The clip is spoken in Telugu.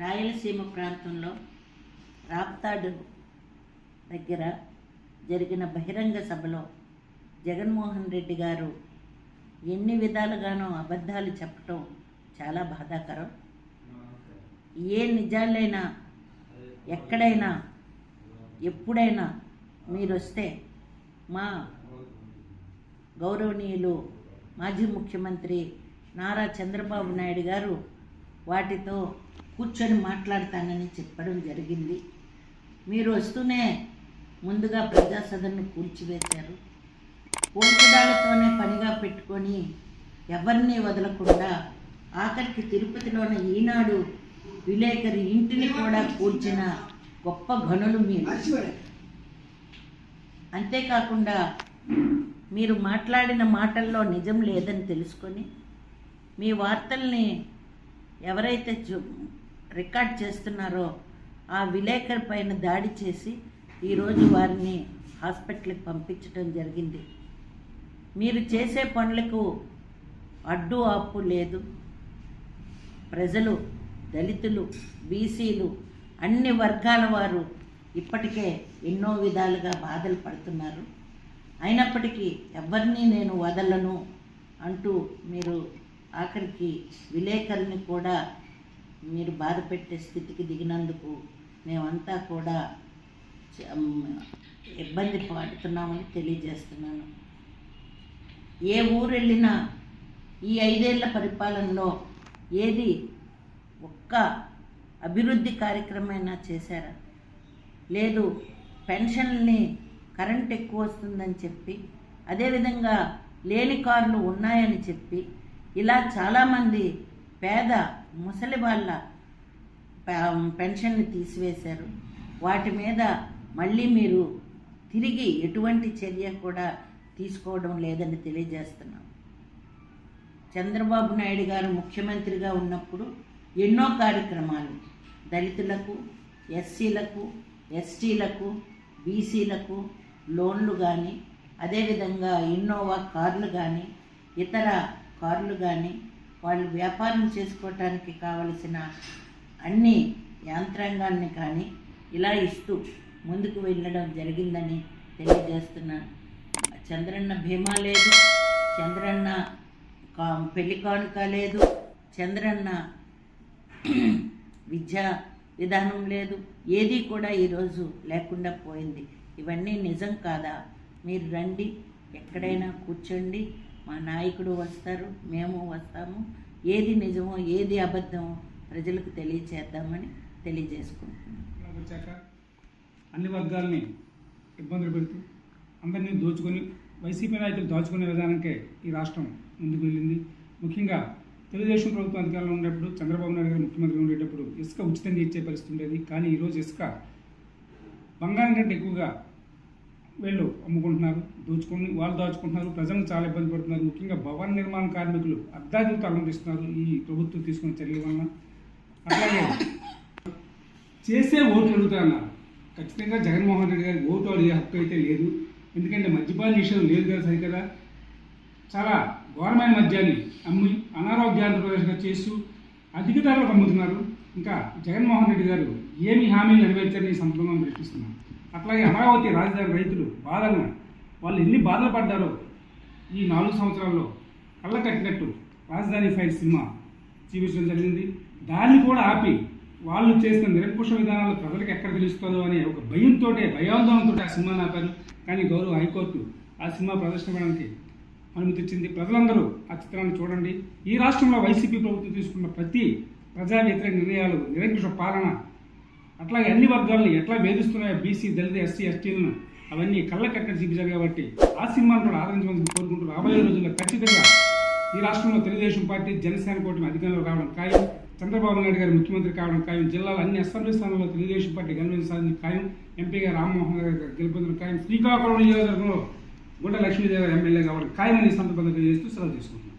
రాయలసీమ ప్రాంతంలో రాప్తాడు దగ్గర జరిగిన బహిరంగ సభలో జగన్మోహన్ రెడ్డి గారు ఎన్ని విధాలుగానో అబద్ధాలు చెప్పటం చాలా బాధాకరం. ఏ నిజాలైనా ఎక్కడైనా ఎప్పుడైనా మీరు వస్తే మా గౌరవనీయులు మాజీ ముఖ్యమంత్రి నారా చంద్రబాబు నాయుడు గారు వాటితో కూర్చొని మాట్లాడతానని చెప్పడం జరిగింది. మీరు వస్తూనే ముందుగా ప్రజా సదన్ను కూల్చివేశారు. కూల్చడాలతోనే పనిగా పెట్టుకొని ఎవరిని వదలకుండా ఆఖరికి తిరుపతిలోని ఈనాడు విలేకరి ఇంటిని కూడా కూల్చిన గొప్ప గనులు మీరు. అంతేకాకుండా మీరు మాట్లాడిన మాటల్లో నిజం లేదని తెలుసుకొని మీ వార్తల్ని ఎవరైతే రికార్డ్ చేస్తున్నారో ఆ విలేకరి పైన దాడి చేసి ఈరోజు వారిని హాస్పిటల్కి పంపించడం జరిగింది. మీరు చేసే పనులకు అడ్డు ఆపు లేదు. ప్రజలు దళితులు బీసీలు అన్ని వర్గాల వారు ఇప్పటికే ఎన్నో విధాలుగా బాధలు పడుతున్నారు. అయినప్పటికీ ఎవరిని నేను వదలను అంటూ మీరు ఆఖరికి విలేకరుని కూడా మీరు బాధ పెట్టే స్థితికి దిగినందుకు మేమంతా కూడా ఇబ్బంది పడుతున్నామని తెలియజేస్తున్నాను. ఏ ఊరు వెళ్ళినా ఈ ఐదేళ్ళ పరిపాలనలో ఏది ఒక్క అభివృద్ధి కార్యక్రమైనా చేశారా? లేదు పెన్షన్ని కరెంట్ ఎక్కువ వస్తుందని చెప్పి అదేవిధంగా లేని కార్లు ఉన్నాయని చెప్పి ఇలా చాలామంది పేద ముసలి వాళ్ళ పెన్షన్ని తీసివేశారు. వాటి మీద మళ్ళీ మీరు తిరిగి ఎటువంటి చర్య కూడా తీసుకోవడం లేదని తెలియజేస్తున్నాం. చంద్రబాబు నాయుడు గారు ముఖ్యమంత్రిగా ఉన్నప్పుడు ఎన్నో కార్యక్రమాలు దళితులకు ఎస్సీలకు ఎస్టీలకు బీసీలకు లోన్లు కానీ అదేవిధంగా ఇన్నోవా కార్లు కానీ ఇతర కార్లు కానీ వాళ్ళు వ్యాపారం చేసుకోవటానికి కావలసిన అన్ని యాంత్రాంగాన్ని కానీ ఇలా ఇస్తూ ముందుకు వెళ్ళడం జరిగిందని తెలియజేస్తున్నాను చంద్రన్న భీమా లేదు చంద్రన్న కా పెళ్ళి కానుక లేదు చంద్రన్న విద్యా విధానం లేదు ఏది కూడా ఈరోజు లేకుండా పోయింది. ఇవన్నీ నిజం కాదా? మీరు రండి ఎక్కడైనా కూర్చోండి మా నాయకుడు వస్తారు మేము వస్తాము. ఏది నిజమో ఏది అబద్ధమో ప్రజలకు తెలియచేద్దామని తెలియజేసుకుంటున్నాం. వచ్చాక అన్ని వర్గాల్ని ఇబ్బందులు పెడుతూ అందరినీ దోచుకొని వైసీపీ నాయకులు దాచుకునే విధానానికే ఈ రాష్ట్రం ముందుకు వెళ్ళింది. ముఖ్యంగా తెలుగుదేశం ప్రభుత్వం అధికారంలో ఉండేటప్పుడు చంద్రబాబు నాయుడు గారు ముఖ్యమంత్రిగా ఉండేటప్పుడు ఇసుక ఉచితంగా ఇచ్చే పరిస్థితి ఉండేది. కానీ ఈరోజు ఇసుక బంగారం కంటే ఎక్కువగా వీళ్ళు అమ్ముకుంటున్నారు దోచుకుని వాళ్ళు దాచుకుంటున్నారు ప్రజలను చాలా ఇబ్బంది పడుతున్నారు. ముఖ్యంగా భవన నిర్మాణ కార్మికులు అర్ధాధికతో అలంకరిస్తున్నారు ఈ ప్రభుత్వం తీసుకున్న చర్యల వలన. అట్లాగే చేసే ఓట్లు అడుగుతారన్నారు. ఖచ్చితంగా జగన్మోహన్ రెడ్డి గారికి ఓటు అడిగే హక్కు అయితే లేదు. ఎందుకంటే మద్యపాన నిషేధం లేదు కదా సరికదా. చాలా ఘోరమైన మద్యాన్ని అమ్మి అనారోగ్యాంధ్రప్రదేశ్గా చేస్తూ అధిక ధరలకు అమ్ముతున్నారు. ఇంకా జగన్మోహన్ రెడ్డి గారు ఏమి హామీలు నెరవేర్చారని ఈ సందర్భంగా ప్రశ్నిస్తున్నాను అట్లాగే అమరావతి రాజధాని రైతులు బాధలను వాళ్ళు ఎన్ని బాధలు పడ్డారో ఈ నాలుగు సంవత్సరాల్లో కళ్ళ కట్టినట్టు రాజధాని ఫైర్ సినిమా చూపించడం జరిగింది. దాన్ని కూడా ఆపి వాళ్ళు చేసిన నిరంకుశ విధానాలు ప్రజలకు ఎక్కడ తెలుస్తుందో అనే ఒక భయంతో భయాందోళనతో ఆ సినిమాను ఆపారు. కానీ గౌరవ హైకోర్టు ఆ సినిమా ప్రదర్శించడానికి అనుమతి ఇచ్చింది. ప్రజలందరూ ఆ చిత్రాన్ని చూడండి. ఈ రాష్ట్రంలో వైసీపీ ప్రభుత్వం తీసుకున్న ప్రతి ప్రజా వ్యతిరేక నిర్ణయాలు నిరంకుశ పాలన అట్లాగే అన్ని వర్గాలను ఎట్లా వేధిస్తున్నాయో బీసీ దళిత ఎస్సీ ఎస్టీలను అవన్నీ కళ్ళకక్కడ చూపించారు కాబట్టి ఆ సినిమాను కూడా ఆదరించమని కోరుకుంటూ రాబోయే రోజుల్లో ఖచ్చితంగా ఈ రాష్ట్రంలో తెలుగుదేశం పార్టీ జనసేన కూటమి అధికారంలో రావడం ఖాయం చంద్రబాబు నాయుడు గారు ముఖ్యమంత్రి కావడం ఖాయం జిల్లాలో అన్ని అసెంబ్లీ స్థానాల్లో తెలుగుదేశం పార్టీ గెలుపు సాధించిన ఖాయం ఎంపీగా రామ్మోహన్ గారు గెలుపొందిన ఖాయం శ్రీకాకుళం నియోజకవర్గంలో గుంట లక్ష్మీదేవి ఎమ్మెల్యే కావడం ఖాయమని ఈ సందర్భంగా తెలియజేస్తూ సెలవు తీసుకుంటాం